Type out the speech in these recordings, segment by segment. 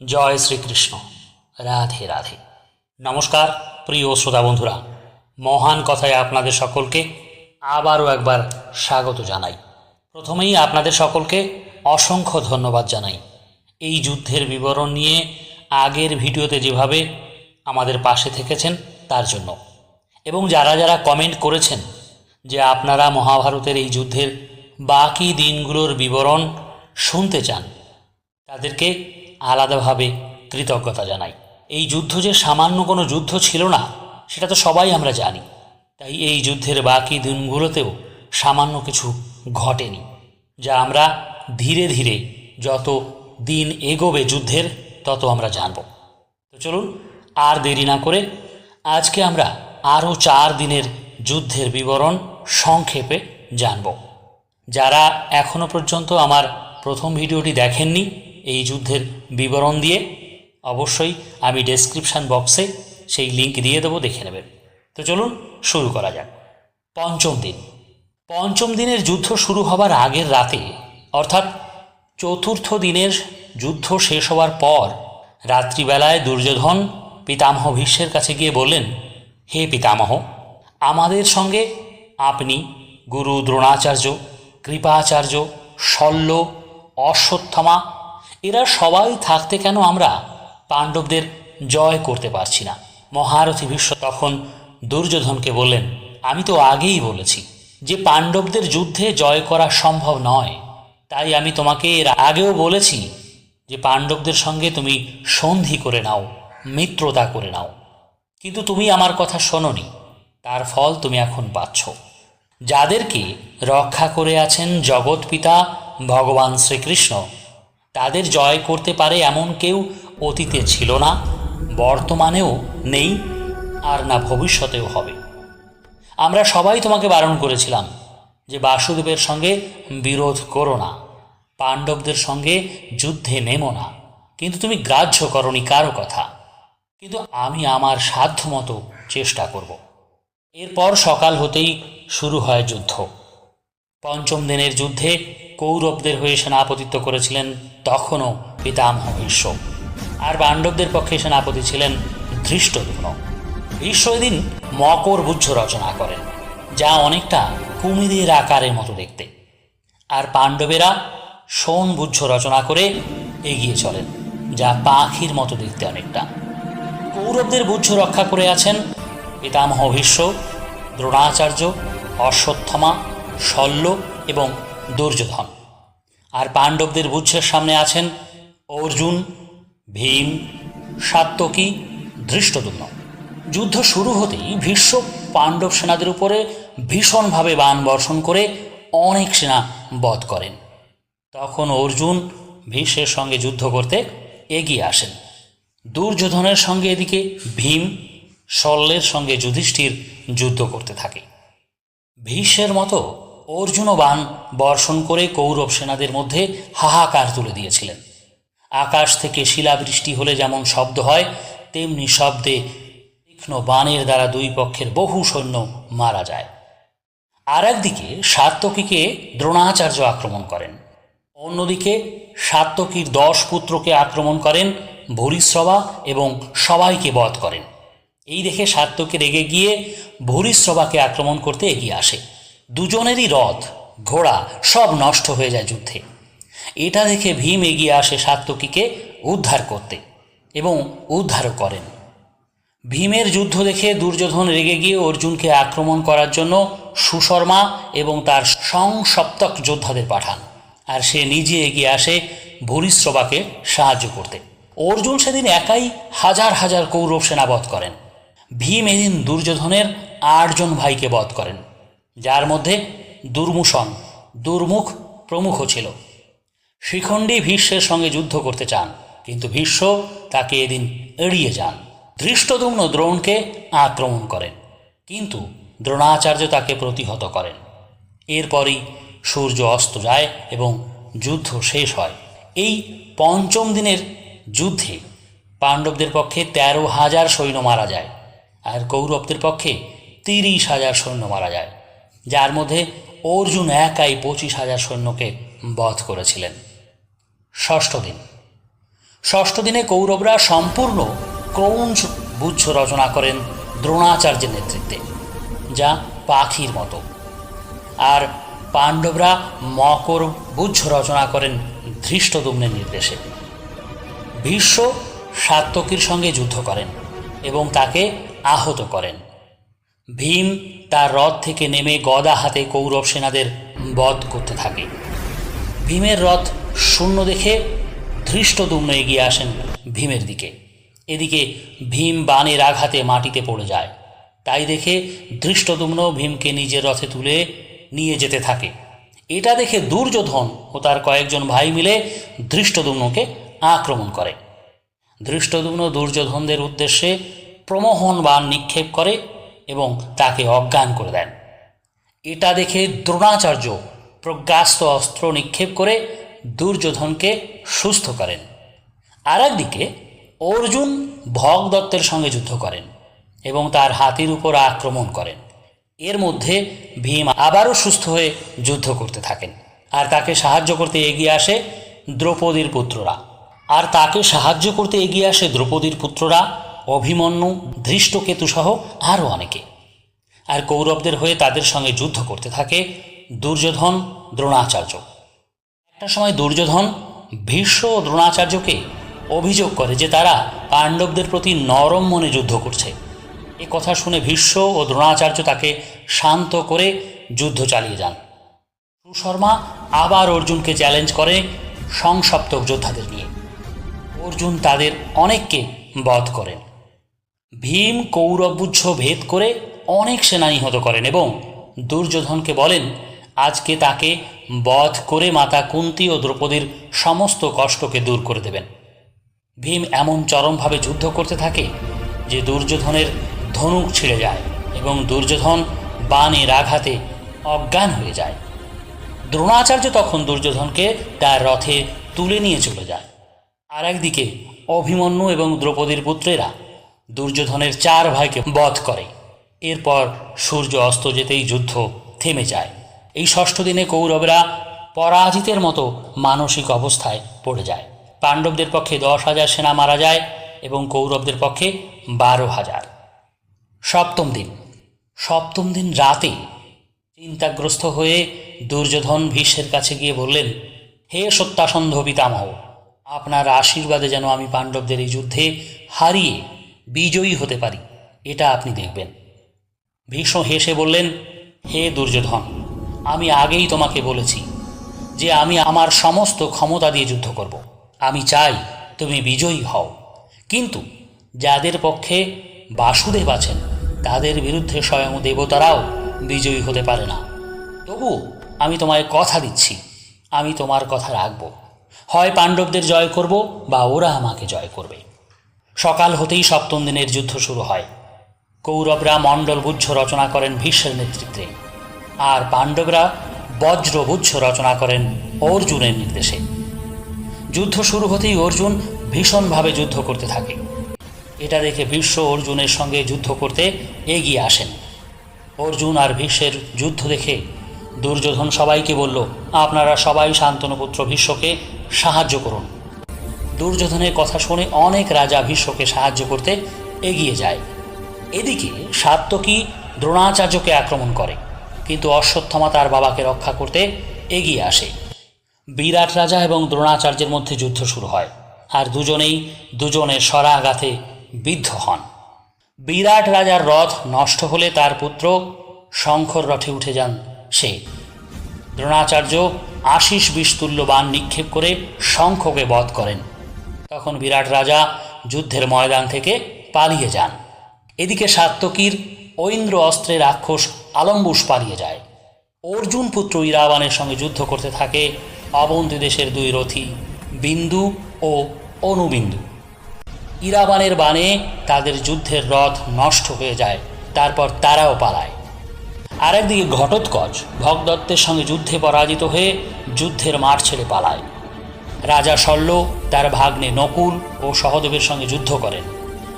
জয় শ্রীকৃষ্ণ। রাধে রাধে। নমস্কার, প্রিয় শ্রোতা বন্ধুরা। মহান কথায় আপনাদের সকলকে আবারও একবার স্বাগত জানাই। প্রথমেই আপনাদের সকলকে অসংখ্য ধন্যবাদ জানাই। এই যুদ্ধের বিবরণ নিয়ে আগের ভিডিওতে যেভাবে আমাদের পাশে থেকেছেন, তার জন্য। এবং যারা যারা কমেন্ট করেছেন যে আপনারা মহাভারতের এই যুদ্ধের বাকি দিনগুলোর বিবরণ শুনতে চান, তাদেরকে আলাদাভাবে কৃতজ্ঞতা জানাই। এই যুদ্ধ যে সামান্য কোনো যুদ্ধ ছিল না, সেটা তো সবাই আমরা জানি। তাই এই যুদ্ধের বাকি দিনগুলোতেও সামান্য কিছু ঘটেনি, যা আমরা ধীরে ধীরে যত দিন এগোবে যুদ্ধের, তত আমরা জানব। তো চলুন আর দেরি না করে আজকে আমরা আরও চার দিনের যুদ্ধের বিবরণ সংক্ষেপে জানব। যারা এখনও পর্যন্ত আমার প্রথম ভিডিওটি দেখেননি এই যুদ্ধের বিবরণ দিয়ে অবশ্যই আমি ডেসক্রিপশান বক্সে সেই লিঙ্ক দিয়ে দেবো, দেখে নেবেন তো চলুন শুরু করা যাক। পঞ্চম দিন। পঞ্চম দিনের যুদ্ধ শুরু হবার আগের রাতে, অর্থাৎ চতুর্থ দিনের যুদ্ধ শেষ হওয়ার পর, রাত্রিবেলায় দুর্যোধন পিতামহ ভীষ্মের কাছে গিয়ে বললেন, হে পিতামহ, আমাদের সঙ্গে আপনি গুরু দ্রোণাচার্য, কৃপাচার্য, শল্য, অশ্বত্থমা এরা সবাই থাকতে কেন আমরা পাণ্ডবদের জয় করতে পারছি না? মহারথী ভীষ্ম তখন দুর্যোধনকে বললেন, আমি তো আগেই বলেছি যে পাণ্ডবদের যুদ্ধে জয় করা সম্ভব নয়। তাই আমি তোমাকে এর আগেও বলেছি যে পাণ্ডবদের সঙ্গে তুমি সন্ধি করে নাও, মিত্রতা করে নাও। কিন্তু তুমি আমার কথা শোনোনি, তার ফল তুমি এখন পাচ্ছ। যাদেরকে রক্ষা করে আছেন জগৎপিতা ভগবান শ্রীকৃষ্ণ তাদের জয় করতে পারে এমন কেউ অতীতে ছিল না, বর্তমানেও নেই, আর না ভবিষ্যতেও হবে। আমরা সবাই তোমাকে বারণ করেছিলাম যে বাসুদেবের সঙ্গে বিরোধ করো না, পাণ্ডবদের সঙ্গে যুদ্ধে নেমো না। কিন্তু তুমি গ্রাহ্য করনি কারও কথা। কিন্তু আমি আমার সাধ্যমতো চেষ্টা করব। এরপর সকাল হতেই শুরু হয় যুদ্ধ। পঞ্চম দিনের যুদ্ধে কৌরবদের হয়ে সেনাপতিত্ব করেছিলেন তখনও পিতামহ ভীষ্ম আর পাণ্ডবদের পক্ষে সেনাপতি ছিলেন ধৃষ্টদ্যুম্ন। ভীষ্ম এদিন মকর বুদ্ধ রচনা করেন, যা অনেকটা কুমিরের আকারের মতো দেখতে। আর পাণ্ডবেরা সোন বুদ্ধ রচনা করে এগিয়ে চলেন, যা পাখির মতো দেখতে অনেকটা। কৌরবদের বুদ্ধ রক্ষা করে আছেন পিতামহ ভীষ্ম, দ্রোণাচার্য, অশ্বত্থমা, শল্য এবং দুর্যোধন। আর পাণ্ডবদের বুদ্ধের সামনে আছেন অর্জুন, ভীম সাত্যকী ধৃষ্টদুম্ন যুদ্ধ শুরু হতেই ভীষ্ম পাণ্ডব সেনাদের উপরে ভীষণভাবে বাণ বর্ষণ করে অনেক সেনা বধ করেন। তখন অর্জুন ভীষ্মের সঙ্গে যুদ্ধ করতে এগিয়ে আসেন। দুর্যোধনের সঙ্গে এদিকে ভীম শল্যের সঙ্গে যুধিষ্ঠির যুদ্ধ করতে থাকে। ভীষ্মের মতো অর্জুনও বাণ বর্ষণ করে কৌরব সেনাদের মধ্যে হাহাকার তুলে দিয়েছিলেন। আকাশ থেকে শিলাবৃষ্টি হলে যেমন শব্দ হয়, তেমনি শব্দে তীক্ষ্ণ বাণের দ্বারা দুই পক্ষের বহু সৈন্য মারা যায়। আর একদিকে সাত্যকীকে দ্রোণাচার্য আক্রমণ করেন। অন্যদিকে সাত্যকীর দশ পুত্রকে আক্রমণ করেন ভূরিশ্রবা এবং সবাইকে বধ করেন। এই দেখে সাত্যকে রেগে গিয়ে ভূরিশ্রবাকে আক্রমণ করতে এগিয়ে আসে। দুজনেরই রথ, ঘোড়া সব নষ্ট হয়ে যায় যুদ্ধে। এটা দেখে ভীম এগিয়ে আসে সাত্যকীকে উদ্ধার করতে এবং উদ্ধারও করেন। ভীমের যুদ্ধ দেখে দুর্যোধন রেগে গিয়ে অর্জুনকে আক্রমণ করার জন্য সুশর্মা এবং তার সংসপ্তক যোদ্ধাদের পাঠান আর সে নিজে এগিয়ে আসে ভূরিশ্রবাকে সাহায্য করতে। অর্জুন সেদিন একাই হাজার হাজার কৌরব সেনা বধ করেন। ভীম এদিন দুর্যোধনের আটজন ভাইকে বধ করেন। যার মধ্যে দুর্মুষণ, দুর্মুখ প্রমুখ ছিল। শিখণ্ডী ভীষ্মের সঙ্গে যুদ্ধ করতে চান, কিন্তু ভীষ্ম তাকে এদিন এড়িয়ে যান। ধৃষ্টদুম্ন দ্রোণকে আক্রমণ করেন, কিন্তু দ্রোণাচার্য তাকে প্রতিহত করেন। এরপরই সূর্য অস্ত যায় এবং যুদ্ধ শেষ হয়। এই পঞ্চম দিনের যুদ্ধে পাণ্ডবদের পক্ষে তেরো হাজার সৈন্য মারা যায়, আর কৌরবদের পক্ষে তিরিশ হাজার সৈন্য মারা যায়। যার মধ্যে অর্জুন একাই পঁচিশ হাজার সৈন্যকে বধ করেছিলেন। ষষ্ঠ দিন। ষষ্ঠ দিনে কৌরবরা সম্পূর্ণ ক্রৌঞ্চ বুচ্ছ রচনা করেন দ্রোণাচার্যের নেতৃত্বে, যা পাখির মতো। আর পাণ্ডবরা মকর বুঝ রচনা করেন ধৃষ্টদুম্নের নির্দেশে। ভীষ্ম সাত্যকীর সঙ্গে যুদ্ধ করেন এবং তাকে আহত করেন। ভীম তার রথ থেকে নেমে গদা হাতে কৌরব সেনাদের বধ করতে থাকে। ভীমের রথ শূন্য দেখে ধৃষ্টদুম্ন এগিয়ে আসেন ভীমের দিকে। এদিকে ভীম বাণের আঘাতে মাটিতে পড়ে যায়। তাই দেখে ধৃষ্টদুম্ন ভীমকে নিজের রথে তুলে নিয়ে যেতে থাকে। এটা দেখে দুর্যোধন ও তার কয়েকজন ভাই মিলে ধৃষ্টদুম্নকে আক্রমণ করে। ধৃষ্টদুম্ন দুর্যোধনদের উদ্দেশ্যে প্রমোহন বাণ নিক্ষেপ করে এবং তাকে অজ্ঞান করে দেন। এটা দেখে দ্রোণাচার্য প্রজ্ঞাস্ত অস্ত্র নিক্ষেপ করে দুর্যোধনকে সুস্থ করেন। আর একদিকে অর্জুন ভগদত্তের সঙ্গে যুদ্ধ করেন এবং তার হাতির উপর আক্রমণ করেন। এর মধ্যে ভীম আবারও সুস্থ হয়ে যুদ্ধ করতে থাকেন আর তাকে সাহায্য করতে এগিয়ে আসে দ্রৌপদীর পুত্ররা। আর তাকে সাহায্য করতে এগিয়ে আসে দ্রৌপদীর পুত্ররা অভিমন্যু, ধৃষ্টকেতু সহ আরও অনেকে। আর কৌরবদের হয়ে তাদের সঙ্গে যুদ্ধ করতে থাকে দুর্যোধন দ্রোণাচার্য। একটা সময় দুর্যোধন ভীষ্ম ও দ্রোণাচার্যকে অভিযোগ করে যে তারা পাণ্ডবদের প্রতি নরম মনে যুদ্ধ করছে। এ কথা শুনে ভীষ্ম ও দ্রোণাচার্য তাকে শান্ত করে যুদ্ধ চালিয়ে যান। সুশর্মা আবার অর্জুনকে চ্যালেঞ্জ করে সংসপ্তক যোদ্ধাদের নিয়ে। অর্জুন তাদের অনেককে বধ করেন। ভীম কৌরবগুচ্ছ ভেদ করে অনেক সেনা নিহত করেন এবং দুর্যোধনকে বলেন, আজকে তাকে বধ করে মাতা কুন্তি ও দ্রৌপদীর সমস্ত কষ্টকে দূর করে দেবেন। ভীম এমন চরমভাবে যুদ্ধ করতে থাকে যে দুর্যোধনের ধনুক ছিঁড়ে যায় এবং দুর্যোধন বাণের আঘাতে অজ্ঞান হয়ে যায়। দ্রোণাচার্য তখন দুর্যোধনকে তার রথে তুলে নিয়ে চলে যায়। আর একদিকে অভিমন্যু এবং দ্রৌপদীর পুত্রেরা দুর্যোধনের চার ভাইকে বধ করে। এরপর সূর্য অস্ত যেতেই যুদ্ধ থেমে যায়। এই ষষ্ঠ দিনে কৌরবরা পরাজিতের মতো মানসিক অবস্থায় পড়ে যায়। পাণ্ডবদের পক্ষে দশ হাজার সেনা মারা যায় এবং কৌরবদের পক্ষে বারো হাজার। সপ্তম দিন। সপ্তম দিন রাতে চিন্তাগ্রস্ত হয়ে দুর্যোধন ভীষ্মের কাছে গিয়ে বললেন, হে সত্যাসন্ধ পিতামহ, আপনার আশীর্বাদে যেন আমি পাণ্ডবদের এই যুদ্ধে হারিয়ে বিজয়ী হতে পারি, এটা আপনি দেখবেন। ভীষ্ম হেসে বললেন, হে দুর্যোধন, আমি আগেই তোমাকে বলেছি যে আমি আমার সমস্ত ক্ষমতা দিয়ে যুদ্ধ করব। আমি চাই তুমি বিজয়ী হও। কিন্তু যাদের পক্ষে বাসুদেব আছেন, তাদের বিরুদ্ধে স্বয়ং দেবতারাও বিজয়ী হতে পারে না। তবু আমি তোমায় কথা দিচ্ছি, আমি তোমার কথা রাখব। হয় পাণ্ডবদের জয় করব বা ওরা আমাকে জয় করবে। সকাল হতেই সপ্তম দিনের যুদ্ধ শুরু হয়। কৌরবরা মণ্ডলগুচ্ছ রচনা করেন ভীষ্মের নেতৃত্বে। আর পাণ্ডবরা বজ্রগুচ্ছ রচনা করেন অর্জুনের নির্দেশে। যুদ্ধ শুরু হতেই অর্জুন ভীষণভাবে যুদ্ধ করতে থাকে। এটা দেখে ভীষ্ম অর্জুনের সঙ্গে যুদ্ধ করতে এগিয়ে আসেন। অর্জুন আর ভীষ্মের যুদ্ধ দেখে দুর্যোধন সবাইকে বলল, আপনারা সবাই শান্তনুপুত্র ভীষ্মকে সাহায্য করুন। দুর্যোধনের কথা শুনে অনেক রাজা ভীষ্মকে সাহায্য করতে এগিয়ে যায়। এদিকে সাত্যকী দ্রোণাচার্যকে আক্রমণ করে, কিন্তু অশ্বত্থমা তার বাবাকে রক্ষা করতে এগিয়ে আসে। বিরাট রাজা এবং দ্রোণাচার্যের মধ্যে যুদ্ধ শুরু হয়, আর দুজনেই দুজনের সরাঘাতে বিদ্ধ হন। বিরাট রাজার রথ নষ্ট হলে তার পুত্র শঙ্কর রথে উঠে যান সে। দ্রোণাচার্য আশিস বিস্তুল্য বাণ নিক্ষেপ করে শঙ্খকে বধ করেন। তখন বিরাট রাজা যুদ্ধের ময়দান থেকে পালিয়ে যান। এদিকে সাত্যকীর ঐন্দ্র অস্ত্রের রাক্ষস আলম্বুস পালিয়ে যায়। অর্জুন পুত্র ইরাবানের সঙ্গে যুদ্ধ করতে থাকে অবন্তী দেশের দুই রথী, বিন্দু ও অনুবিন্দু। ইরাবানের বাণে তাদের যুদ্ধের রথ নষ্ট হয়ে যায়, তারপর তারাও পালায়। আরেকদিকে ঘটোৎকচ ভগদত্তের সঙ্গে যুদ্ধে পরাজিত হয়ে যুদ্ধের মাঠ ছেড়ে পালায়। রাজা শল্য তার ভাগ্নে নকুল ও সহদেবের সঙ্গে যুদ্ধ করেন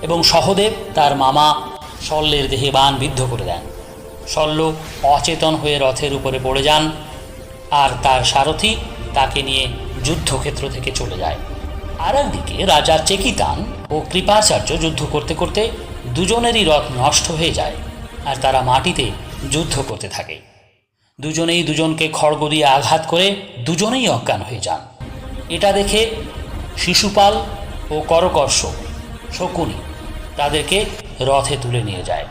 এবং সহদেব তার মামা শল্যের দেহে বান বিদ্ধ করে দেন। শল্য অচেতন হয়ে রথের উপরে পড়ে যান আর তার সারথি তাকে নিয়ে যুদ্ধক্ষেত্র থেকে চলে যায়। আর একদিকে রাজা চেকিতান ও কৃপাচার্য যুদ্ধ করতে করতে দুজনেরই রথ নষ্ট হয়ে যায় আর তারা মাটিতে যুদ্ধ করতে থাকে। দুজনেই দুজনকে খড়গ দিয়ে আঘাত করে দুজনেই অজ্ঞান হয়ে যান। এটা দেখে শিশুপাল ও করকর্ষ শকুনি তাদেরকে রথে তুলে নিয়ে যায়।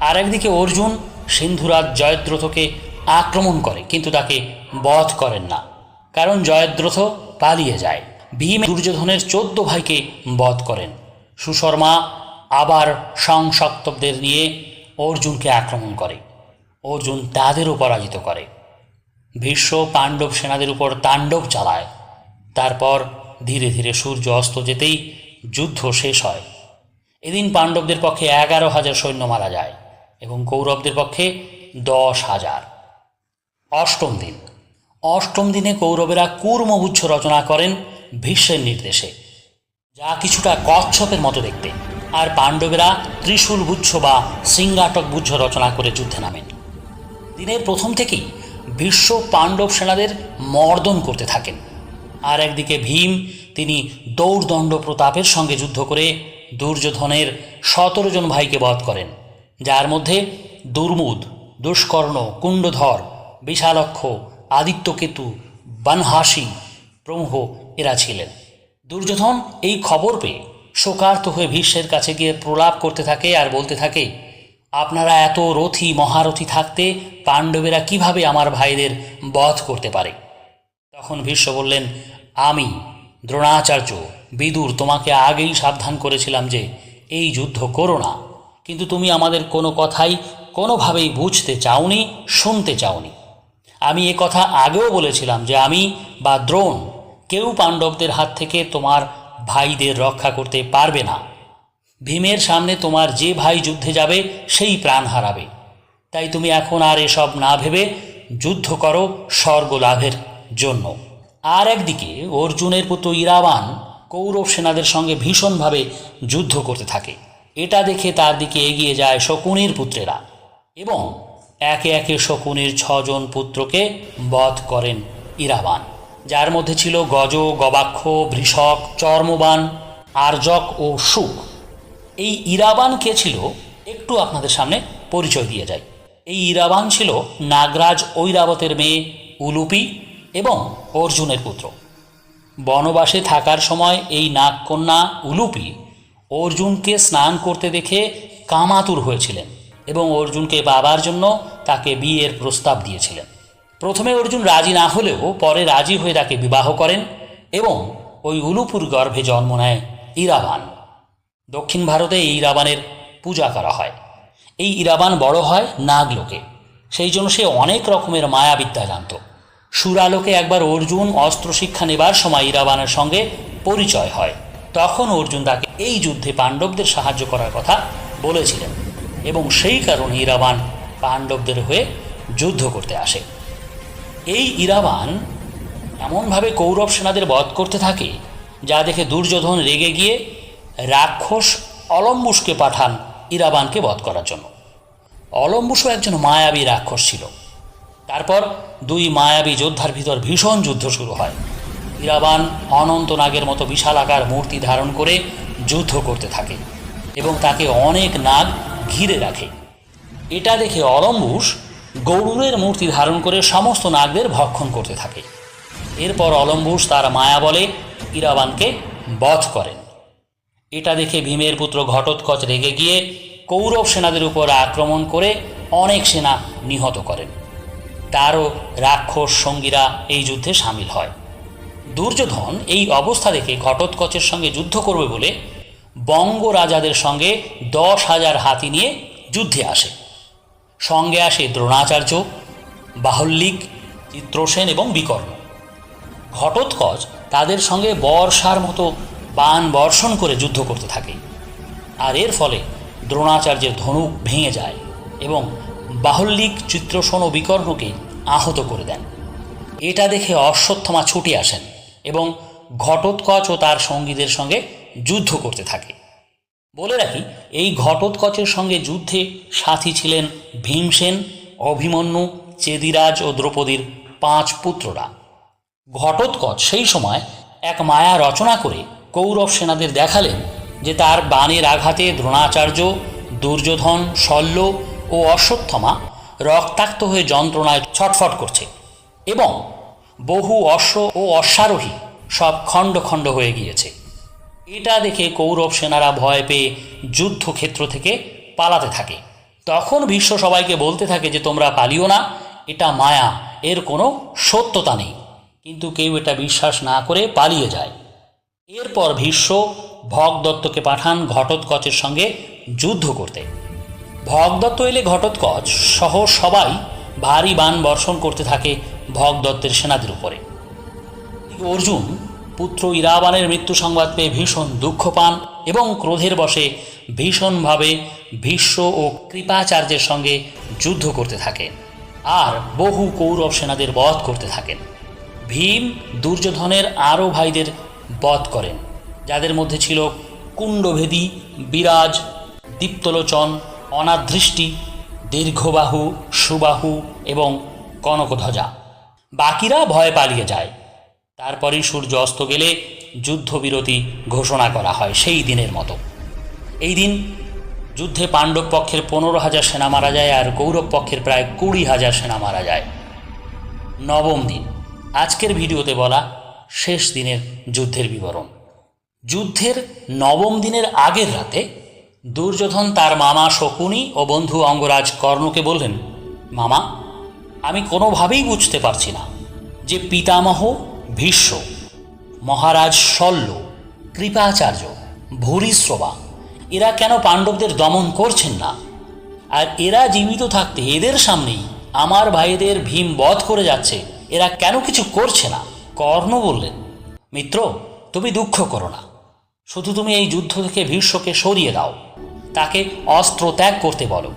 আর একদিকে অর্জুন সিন্ধুরাজ জয়দ্রথকে আক্রমণ করে, কিন্তু তাকে বধ করেন না। কারণ জয়দ্রথ পালিয়ে যায়। ভীম দুর্যোধনের চোদ্দ ভাইকে বধ করেন। সুশর্মা আবার সংসক্তবদের নিয়ে অর্জুনকে আক্রমণ করে। অর্জুন তাদেরও পরাজিত করে। ভীষ্ম পাণ্ডব সেনাদের উপর তাণ্ডব চালায়। তারপর ধীরে ধীরে সূর্য অস্ত যেতেই যুদ্ধ শেষ হয়। এদিন পাণ্ডবদের পক্ষে এগারো হাজার সৈন্য মারা যায় এবং কৌরবদের পক্ষে দশ হাজার। অষ্টম দিন। অষ্টম দিনে কৌরবেরা কূর্মগুচ্ছ রচনা করেন ভীষ্মের নির্দেশে। যা কিছুটা কচ্ছপের মতো দেখতে। আর পাণ্ডবেরা ত্রিশূল গুচ্ছ বা সিংহাটক গুচ্ছ রচনা করে যুদ্ধে নামেন। দিনের প্রথম থেকেই ভীষ্ম পাণ্ডব সেনাদের মর্দন করতে থাকেন। আর একদিকে ভীম, তিনি দৌড়দণ্ড প্রতাপের সঙ্গে যুদ্ধ করে দুর্যোধনের সতেরো জন ভাইকে বধ করেন, যার মধ্যে দুর্মুদ, দুষ্কর্ণ, কুণ্ডধর, বিশালক্ষ, আদিত্যকেতু, বানহাসি প্রমুখ এরা ছিলেন। দুর্যোধন এই খবর পেয়ে শোকার্ত হয়ে ভীষ্মের কাছে গিয়ে প্রলাপ করতে থাকে আর বলতে থাকে, আপনারা এত রথী, মহারথী থাকতে পাণ্ডবেরা কীভাবে আমার ভাইদের বধ করতে পারে? তখন ভীষ্ম বললেন আমি, দ্রোণাচার্য, বিদুর, তোমাকে আগেই সাবধান করেছিলাম যে এই যুদ্ধ করো না। কিন্তু তুমি আমাদের কোনো কথাই কোনোভাবেই বুঝতে চাওনি, শুনতে চাওনি। আমি এ কথা আগেও বলেছিলাম যে আমি বা দ্রোণ কেউ পাণ্ডবদের হাত থেকে তোমার ভাইদের রক্ষা করতে পারবে না। ভীমের সামনে তোমার যে ভাই যুদ্ধে যাবে, সেই প্রাণ হারাবে। তাই তুমি এখন আর এসব না ভেবে যুদ্ধ করো স্বর্গ লাভের জন্য। আর একদিকে অর্জুনের পুত্র ইরাবান কৌরব সেনাদের সঙ্গে ভীষণভাবে যুদ্ধ করতে থাকে। এটা দেখে তার দিকে এগিয়ে যায় শকুনির পুত্রেরা এবং একে একে শকুনির ছজন পুত্রকে বধ করেন ইরাবান, যার মধ্যে ছিল গজ, গবাক্ষ বৃষক চর্মবান, আর্যক ও সুখ এই ইরাবান কে ছিল? একটু আপনাদের সামনে পরিচয় দিয়ে যায় এই ইরাবান ছিল নাগরাজ ঐরাবতের মেয়ে উলুপি এবং অর্জুনের পুত্র। বনবাসে থাকার সময় এই নাগকন্যা উলুপি অর্জুনকে স্নান করতে দেখে কামাতুর হয়েছিলেন এবং অর্জুনকে বাবার জন্য তাকে বিয়ের প্রস্তাব দিয়েছিলেন। প্রথমে অর্জুন রাজি না হলেও পরে রাজি হয়ে তাকে বিবাহ করেন এবং ওই উলুপুর গর্ভে জন্ম নেয় ইরাবান। দক্ষিণ ভারতে এই ইরাবানের পূজা করা হয়। এই ইরাবান বড় হয় নাগলোকে। সেই জন্য সে অনেক রকমের মায়াবিদ্যা জানত। সুরালোকে একবার অর্জুন অস্ত্র শিক্ষা নেবার সময় ইরাবানের সঙ্গে পরিচয় হয়। তখন অর্জুন তাকে এই যুদ্ধে পাণ্ডবদের সাহায্য করার কথা বলেছিলেন এবং সেই কারণে ইরাবান পাণ্ডবদের হয়ে যুদ্ধ করতে আসে। এই ইরাবান এমনভাবে কৌরব সেনাদের বধ করতে থাকে, যা দেখে দুর্যোধন রেগে গিয়ে রাক্ষস অলম্বুসকে পাঠান ইরাবানকে বধ করার জন্য। অলম্বুসও একজন মায়াবী রাক্ষস ছিল। তারপর দুই মায়াবী যোদ্ধার ভিতর ভীষণ যুদ্ধ শুরু হয়। ইরাবান অনন্তনাগের মতো বিশালাকার মূর্তি ধারণ করে যুদ্ধ করতে থাকে এবং তাকে অনেক নাগ ঘিরে রাখে। এটা দেখে অলম্বুস গৌরুরের মূর্তি ধারণ করে সমস্ত নাগদের ভক্ষণ করতে থাকে। এরপর অলম্বুস তার মায়া বলে ইরাবানকে বধ করেন। এটা দেখে ভীমের পুত্র ঘটোৎকচ রেগে গিয়ে কৌরব সেনাদের উপর আক্রমণ করে অনেক সেনা নিহত করেন। তারও রাক্ষস সঙ্গীরা এই যুদ্ধে সামিল হয়। দুর্যোধন এই অবস্থা দেখে ঘটোৎকচের সঙ্গে যুদ্ধ করবে বলে বঙ্গ রাজাদের সঙ্গে দশ হাজার হাতি নিয়ে যুদ্ধে আসে। সঙ্গে আসে দ্রোণাচার্য, বাহল্লিক, চিত্রসেন এবং বিকর্ণ। ঘটোৎকচ তাদের সঙ্গে বর্ষার মতো বান বর্ষণ করে যুদ্ধ করতে থাকে। আর এর ফলে দ্রোণাচার্যের ধনুক ভেঙে যায় এবং বাহল্লিক চিত্রসন ও বিকর্ণকে আহত করে দেন। এটা দেখে অশ্বত্থমা ছুটে আসেন এবং ঘটোৎকচ ও তার সঙ্গীদের সঙ্গে যুদ্ধ করতে থাকে। বলে রাখি, এই ঘটোৎকচের সঙ্গে যুদ্ধে সাথী ছিলেন ভীমসেন, অভিমন্যু, চেদিরাজ ও দ্রৌপদীর পাঁচ পুত্ররা। ঘটোৎকচ সেই সময় এক মায়া রচনা করে কৌরব সেনাদের দেখালেন যে তার বাণের আঘাতে দ্রোণাচার্য, দুর্যোধন, শল্য ও অশ্বত্থমা রক্তাক্ত হয়ে যন্ত্রণায় ছটফট করছে এবং বহু অশ্ব ও অশ্বারোহী সব খণ্ড খণ্ড হয়ে গিয়েছে। এটা দেখে কৌরব সেনারা ভয় পেয়ে যুদ্ধক্ষেত্র থেকে পালাতে থাকে। তখন ভীষ্ম সবাইকে বলতে থাকে যে, তোমরা পালিও না, এটা মায়া, এর কোনো সত্যতা নেই। কিন্তু কেউ এটা বিশ্বাস না করে পালিয়ে যায়। এরপর ভীষ্ম ভগদত্তকে পাঠান ঘটোৎকচের সঙ্গে যুদ্ধ করতে। ভগদত্ত এলে ঘটোৎকচ, সহ সবাই ভারী বাণ বর্ষণ করতে থাকে ভগদত্তের সেনাদের উপরে। অর্জুন, পুত্র ইরাবানের মৃত্যু সংবাদ পেয়ে ভীষণ দুঃখ পান এবং ক্রোধের বশে ভীষণভাবে ভীষ্ম ও কৃপাচার্যের সঙ্গে যুদ্ধ করতে থাকেন আর বহু কৌরব সেনাদের বধ করতে থাকেন। ভীম দুর্যোধনের আরও ভাইদের বধ করেন, যাদের মধ্যে ছিল কুণ্ডভেদী, বিরাজ, দীপ্তলোচন অনাদৃষ্টি, দীর্ঘবাহু, সুবাহু এবং কনকধ্বজা। বাকিরা ভয় পালিয়ে যায়। তারপরেই সূর্য অস্ত গেলে যুদ্ধবিরতি ঘোষণা করা হয় সেই দিনের মতো। এই দিন যুদ্ধে পাণ্ডব পক্ষের পনেরো হাজার সেনা মারা যায় আর কৌরব পক্ষের প্রায় কুড়ি হাজার সেনা মারা যায়। নবম দিন। আজকের ভিডিওতে বলা শেষ দিনের যুদ্ধের বিবরণ। যুদ্ধের নবম দিনের আগের রাতে দুর্যোধন তার মামা শকুনি ও বন্ধু অঙ্গরাজ কর্ণকে বললেন, মামা, আমি কোনোভাবেই বুঝতে পারছি না যে পিতামহ ভীষ্ম, মহারাজ শল্য, কৃপাচার্য, ভূরিশ্রবা, এরা কেন পাণ্ডবদের দমন করছেন না? আর এরা জীবিত থাকতে এদের সামনেই আমার ভাইদের ভীম বধ করে যাচ্ছে, এরা কেন কিছু করছে না? কর্ণ বললেন, মিত্র, তুমি দুঃখ করো না। শুধু তুমি এই যুদ্ধ থেকে ভীষ্মকে সরিয়ে দাও। তাকে অস্ত্র ত্যাগ করতে বলো।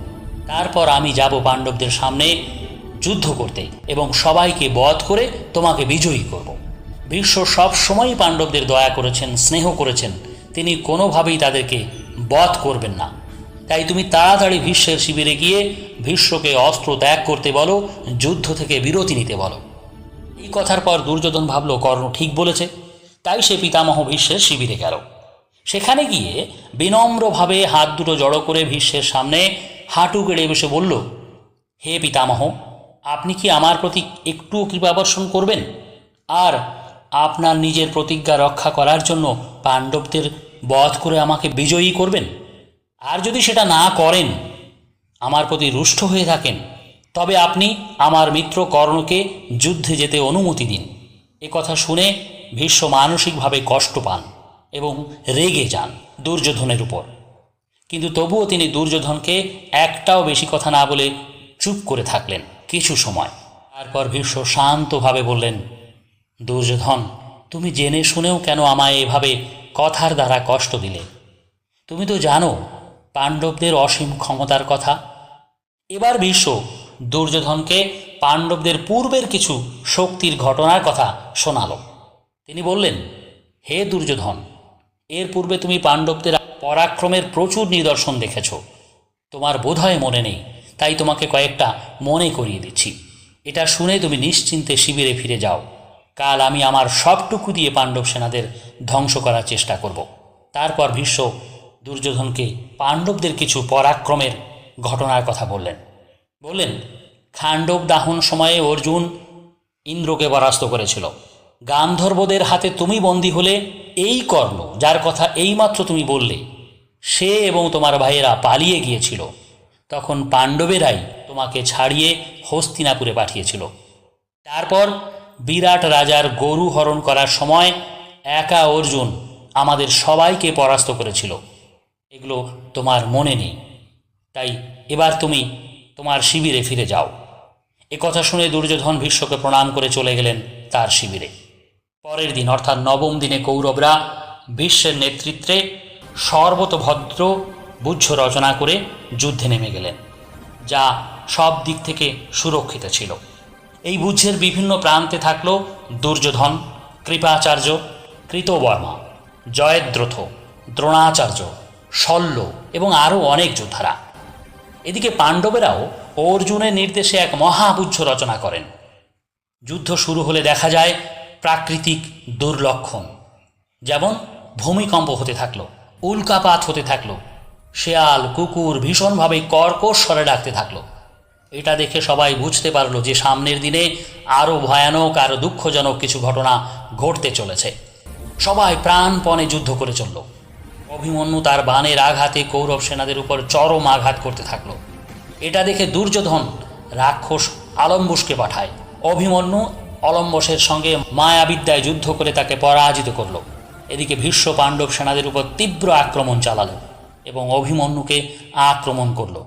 তারপর আমি যাব পাণ্ডবদের সামনে যুদ্ধ করতে এবং সবাইকে বধ করে তোমাকে বিজয়ী করব। ভীষ্ম সব সময়ই পাণ্ডবদের দয়া করেছেন, স্নেহ করেছেন। তিনি কোনোভাবেই তাদেরকে বধ করবেন না। তাই তুমি তাড়াতাড়ি ভীষ্মের শিবিরে গিয়ে ভীষ্মকে অস্ত্র ত্যাগ করতে বলো, যুদ্ধ থেকে বিরতি নিতে বলো। এই কথার পর দুর্যোধন ভাবল, কর্ণ ঠিক বলেছে। তাই সে পিতামহ ভীষ্মের শিবিরে গেল। সেখানে গিয়ে বিনম্রভাবে হাত দুটো জড়ো করে ভীষ্মের সামনে হাঁটু কেড়ে বসে বলল, হে পিতামহ, আপনি কি আমার প্রতি একটুও কৃপাবর্ষণ করবেন? আর আপনার নিজের প্রতিজ্ঞা রক্ষা করার জন্য পাণ্ডবদের বধ করে আমাকে বিজয়ী করবেন? আর যদি সেটা না করেন, আমার প্রতি রুষ্ট হয়ে থাকেন, তবে আপনি আমার মিত্র কর্ণকে যুদ্ধে যেতে অনুমতি দিন। এ কথা শুনে ভীষ্ম মানসিকভাবে কষ্ট পান। এবং রেগে যান দুর্যোধনের উপর। কিন্তু তবুও তিনি দুর্যোধনকে একটাও বেশি কথা না বলে চুপ করে থাকলেন কিছু সময়। তারপর ভীষ্ম শান্তভাবে বললেন, দুর্যোধন, তুমি জেনে শুনেও কেন আমায় এভাবে কথার দ্বারা কষ্ট দিলে? তুমি তো জানো পাণ্ডবদের অসীম ক্ষমতার কথা। এবার ভীষ্ম দুর্যোধনকে পাণ্ডবদের পূর্বের কিছু শক্তির ঘটনার কথা শোনালো। তিনি বললেন, হে দুর্যোধন এর পূর্বে তুমি পাণ্ডবদের পরাক্রমের প্রচুর নিদর্শন দেখেছ। তোমার বোধহয় মনে নেই, তাই তোমাকে কয়েকটা মনে করিয়ে দিচ্ছি। এটা শুনে তুমি নিশ্চিন্তে শিবিরে ফিরে যাও। কাল আমি আমার সবটুকু দিয়ে পাণ্ডব সেনাদের ধ্বংস করার চেষ্টা করব। তারপর ভীষ্ম দুর্যোধনকে পাণ্ডবদের কিছু পরাক্রমের ঘটনার কথা বললেন। বললেন, খাণ্ডব দাহন সময়ে অর্জুন ইন্দ্রকে পরাস্ত করেছিল। গান্ধর্বদের হাতে তুমি বন্দী হলে এই কর্ণ, যার কথা এইমাত্র তুমি বললে, সে এবং তোমার ভাইয়েরা পালিয়ে গিয়েছিল। তখন পাণ্ডবেরাই তোমাকে ছাড়িয়ে হস্তিনাপুরে পাঠিয়েছিল। তারপর বিরাট রাজার গরু হরণ করার সময় একা অর্জুন আমাদের সবাইকে পরাস্ত করেছিল। এগুলো তোমার মনে নেই। তাই এবার তুমি তোমার শিবিরে ফিরে যাও। এ কথা শুনে দুর্যোধন ভীষ্মকে প্রণাম করে চলে গেলেন তার শিবিরে। পরের দিন, অর্থাৎ নবম দিনে কৌরবরা বিশ্বের নেতৃত্বে সর্বতভদ্র বুঝ্য রচনা করে যুদ্ধে নেমে গেলেন, যা সব দিক থেকে সুরক্ষিত ছিল। এই বুঝের বিভিন্ন প্রান্তে থাকল দুর্যোধন, কৃপাচার্য, কৃতবর্মা, জয়দ্রথ, দ্রোণাচার্য, শল্য এবং আরও অনেক যোদ্ধারা। এদিকে পাণ্ডবেরাও অর্জুনের নির্দেশে এক মহাবুদ্ধ রচনা করেন। যুদ্ধ শুরু হলে দেখা যায় প্রাকৃতিক দুর্লক্ষণ। যেমন ভূমিকম্প হতে থাকল, উল্কাপাত হতে থাকল, শেয়াল, কুকুর ভীষণভাবে কর্কশ স্বরে ডাকতে থাকল। এটা দেখে সবাই বুঝতে পারল যে সামনের দিনে আরও ভয়ানক আরও দুঃখজনক কিছু ঘটনা ঘটতে চলেছে। সবাই প্রাণপণে যুদ্ধ করে চলল। অভিমন্যু তার বাণের আঘাতে কৌরব সেনাদের উপর চরম আঘাত করতে থাকল। এটা দেখে দুর্যোধন রাক্ষস আলম্বুসকে পাঠায়। অভিমন্যু অলম্বসের সঙ্গে মায়াবিদ্যায় যুদ্ধ করে তাকে পরাজিত করল। এদিকে ভীষ্ম পাণ্ডব সেনাদের উপর তীব্র আক্রমণ চালালো এবং অভিমন্যুকে আক্রমণ করল।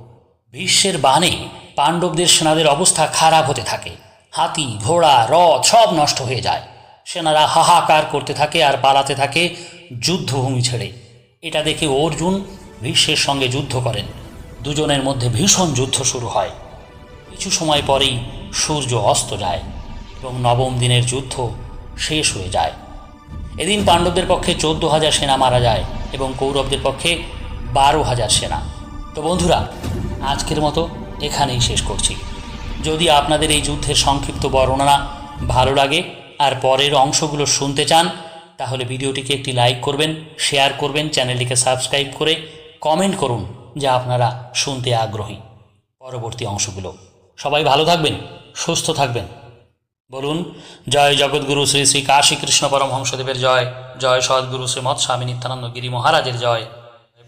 ভীষ্মের বাণে পাণ্ডবদের সেনাদের অবস্থা খারাপ হতে থাকে। হাতি, ঘোড়া রথ সব নষ্ট হয়ে যায়। সেনারা হাহাকার করতে থাকে আর পালাতে থাকে যুদ্ধভূমি ছেড়ে। এটা দেখে অর্জুন ভীষ্মের সঙ্গে যুদ্ধ করেন। দুজনের মধ্যে ভীষণ যুদ্ধ শুরু হয়। কিছু সময় পরেই সূর্য অস্ত যায়। এবং নবম দিনের যুদ্ধ শেষ হয়ে যায়। এদিন পাণ্ডবদের পক্ষে চোদ্দ হাজার সেনা মারা যায় এবং কৌরবদের পক্ষে বারো হাজার সেনা। তো বন্ধুরা, আজকের মতো এখানেই শেষ করছি। যদি আপনাদের এই যুদ্ধের সংক্ষিপ্ত বর্ণনা ভালো লাগে আর পরের অংশগুলো শুনতে চান, তাহলে ভিডিওটিকে একটি লাইক করবেন, শেয়ার করবেন, চ্যানেলটিকে সাবস্ক্রাইব করে কমেন্ট করুন যে আপনারা শুনতে আগ্রহী। পরবর্তী অংশগুলো। সবাই ভালো থাকবেন, সুস্থ থাকবেন। বলুন, জয় জগৎগুরু শ্রী শ্রী কাশী কৃষ্ণ পরমহংসদেবের জয় জয় সদ্গুরু শ্রীমৎ স্বামী নিত্যানন্দ গিরি মহারাজের জয়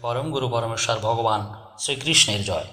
পরম গুরু পরমেশ্বর ভগবান শ্রীকৃষ্ণের জয়।